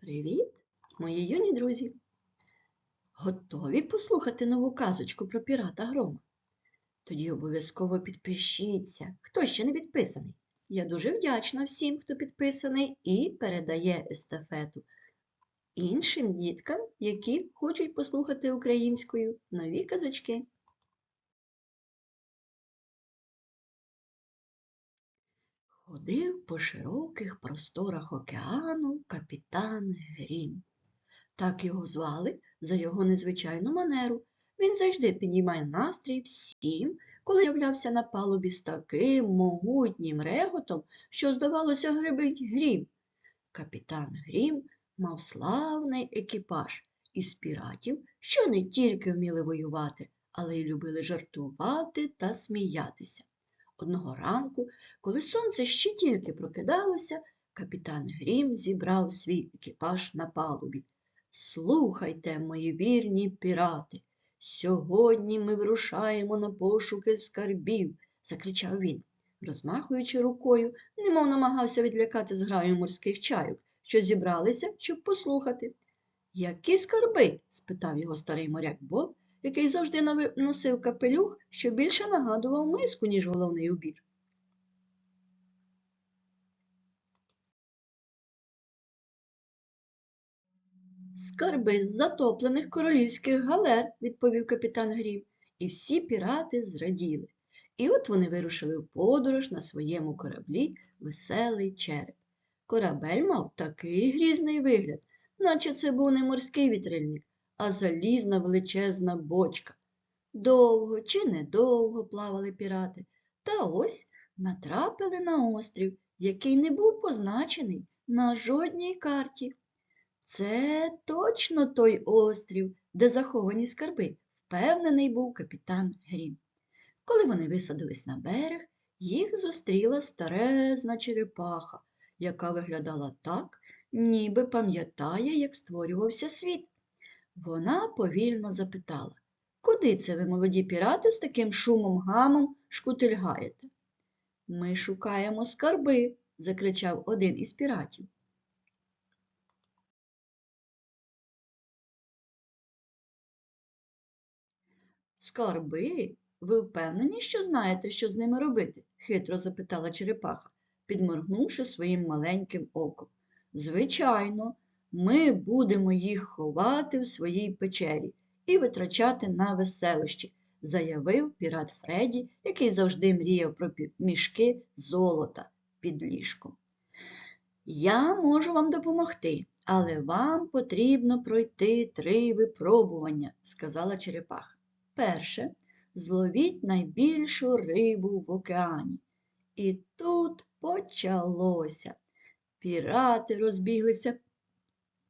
Привіт, мої юні друзі! Готові послухати нову казочку про пірата Грома? Тоді обов'язково підпишіться, хто ще не підписаний. Я дуже вдячна всім, хто підписаний і передає естафету іншим діткам, які хочуть послухати українською нові казочки. Ходив по широких просторах океану капітан Грім. Так його звали за його незвичайну манеру. Він завжди піднімає настрій всім, коли являвся на палубі з таким могутнім реготом, що, здавалося, грибить грім. Капітан Грім мав славний екіпаж із піратів, що не тільки вміли воювати, але й любили жартувати та сміятися. Одного ранку, коли сонце ще тільки прокидалося, капітан Грім зібрав свій екіпаж на палубі. Слухайте, мої вірні пірати, сьогодні ми вирушаємо на пошуки скарбів, закричав він, розмахуючи рукою, немов намагався відлякати зграю морських чайок, що зібралися, щоб послухати. Які скарби? спитав його старий моряк Боб, який завжди носив капелюх, що більше нагадував миску, ніж головний убір. Скарби з затоплених королівських галер, відповів капітан Грім, і всі пірати зраділи. І от вони вирушили в подорож на своєму кораблі веселий череп. Корабель мав такий грізний вигляд, наче це був не морський вітрильник, а залізна величезна бочка. Довго чи недовго плавали пірати, та ось натрапили на острів, який не був позначений на жодній карті. Це точно той острів, де заховані скарби, впевнений був капітан Грім. Коли вони висадились на берег, їх зустріла старезна черепаха, яка виглядала так, ніби пам'ятає, як створювався світ. Вона повільно запитала, куди це ви, молоді пірати, з таким шумом гамом шкутильгаєте? Ми шукаємо скарби, закричав один із піратів. Скарби? Ви впевнені, що знаєте, що з ними робити? хитро запитала черепаха, підморгнувши своїм маленьким оком. Звичайно, ми будемо їх ховати в своїй печері і витрачати на веселощі, заявив пірат Фредді, який завжди мріяв про мішки золота під ліжком. Я можу вам допомогти, але вам потрібно пройти три випробування, сказала черепаха. Перше, зловіть найбільшу рибу в океані. І тут почалося. Пірати розбіглися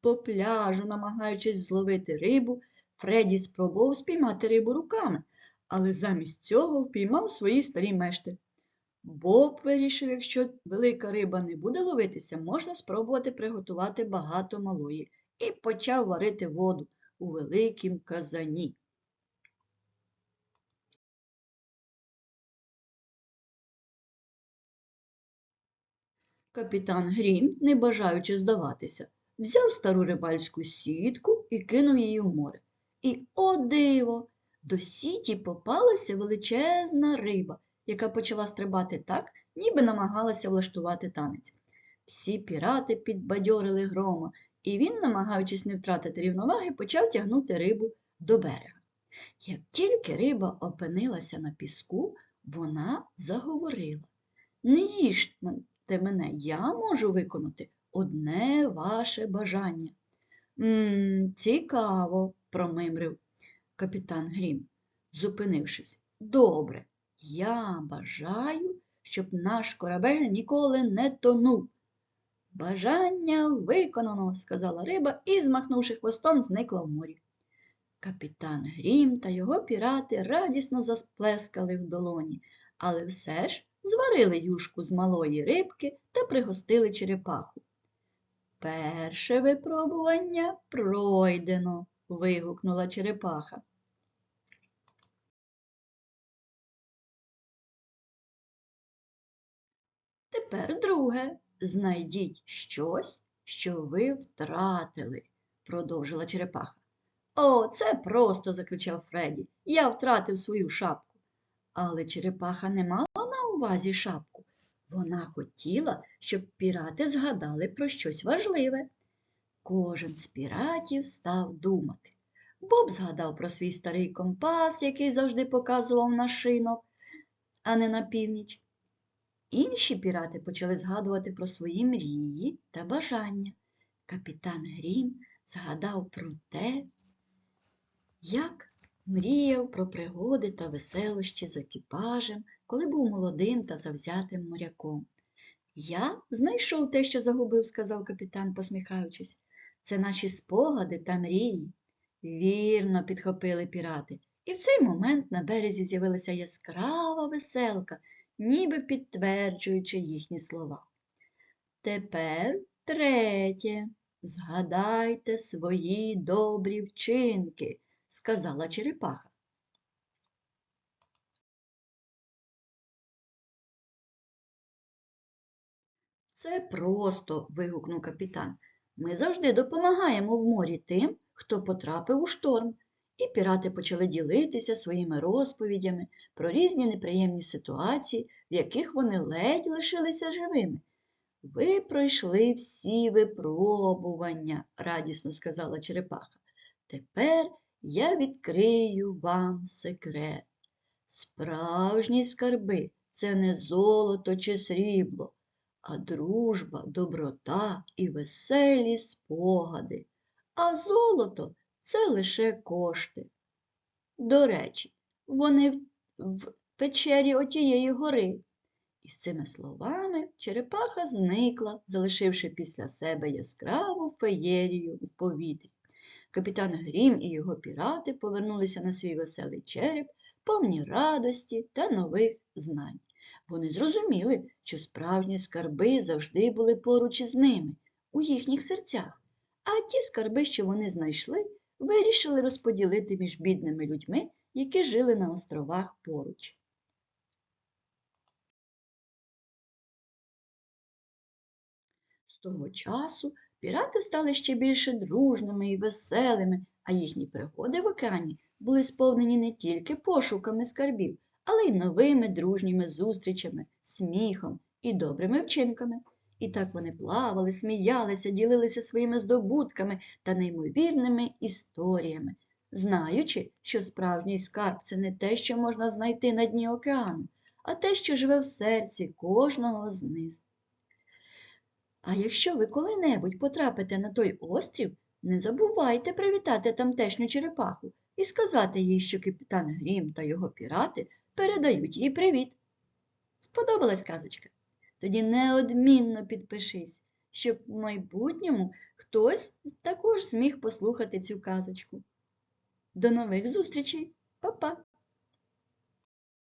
по пляжу, намагаючись зловити рибу. Фредді спробував спіймати рибу руками, але замість цього впіймав свої старі мешти. Боб вирішив, якщо велика риба не буде ловитися, можна спробувати приготувати багато малої, і почав варити воду у великім казані. Капітан Грім, не бажаючи здаватися, взяв стару рибальську сітку і кинув її в море. І, о диво, до сіті попалася величезна риба, яка почала стрибати так, ніби намагалася влаштувати танець. Всі пірати підбадьорили грома, і він, намагаючись не втратити рівноваги, почав тягнути рибу до берега. Як тільки риба опинилася на піску, вона заговорила. Не їжте мене, я можу виконати одне ваше бажання. «М, цікаво, промимрив капітан Грім, зупинившись. Добре, я бажаю, щоб наш корабель ніколи не тонув. Бажання виконано, сказала риба і, змахнувши хвостом, зникла в морі. Капітан Грім та його пірати радісно засплескали в долоні, але все ж зварили юшку з малої рибки та пригостили черепаху. Перше випробування пройдено, вигукнула черепаха. Тепер друге. Знайдіть щось, що ви втратили, продовжила черепаха. О, це просто, закричав Фредді. Я втратив свою шапку. Але черепаха не мала на увазі шапку. Вона хотіла, щоб пірати згадали про щось важливе. Кожен з піратів став думати. Боб згадав про свій старий компас, який завжди показував на шинок, а не на північ. Інші пірати почали згадувати про свої мрії та бажання. Капітан Грім згадав про те, як мріяв про пригоди та веселощі з екіпажем, коли був молодим та завзятим моряком. Я знайшов те, що загубив, сказав капітан, посміхаючись. Це наші спогади та мрії. Вірно, підхопили пірати. І в цей момент на березі з'явилася яскрава веселка, ніби підтверджуючи їхні слова. Тепер третє. Згадайте свої добрі вчинки, сказала черепаха. Це просто, вигукнув капітан. Ми завжди допомагаємо в морі тим, хто потрапив у шторм, і пірати почали ділитися своїми розповідями про різні неприємні ситуації, в яких вони ледь лишилися живими. Ви пройшли всі випробування, радісно сказала черепаха. Тепер я відкрию вам секрет. Справжні скарби це не золото чи срібло, а дружба, доброта і веселі спогади. А золото це лише кошти. До речі, вони в, печері отієї гори. І з цими словами черепаха зникла, залишивши після себе яскраву феєрію у повітрі. Капітан Грім і його пірати повернулися на свій веселий череп, повні радості та нових знань. Вони зрозуміли, що справжні скарби завжди були поруч із ними, у їхніх серцях, а ті скарби, що вони знайшли, вирішили розподілити між бідними людьми, які жили на островах поруч. З того часу пірати стали ще більше дружними і веселими, а їхні пригоди в океані були сповнені не тільки пошуками скарбів, але й новими дружніми зустрічами, сміхом і добрими вчинками. І так вони плавали, сміялися, ділилися своїми здобутками та неймовірними історіями, знаючи, що справжній скарб це не те, що можна знайти на дні океану, а те, що живе в серці кожного з них. А якщо ви коли-небудь потрапите на той острів, не забувайте привітати тамтешню черепаху і сказати їй, що капітан Грім та його пірати передають їй привіт. Сподобалась казочка? Тоді неодмінно підпишись, щоб в майбутньому хтось також зміг послухати цю казочку. До нових зустрічей, Па-па!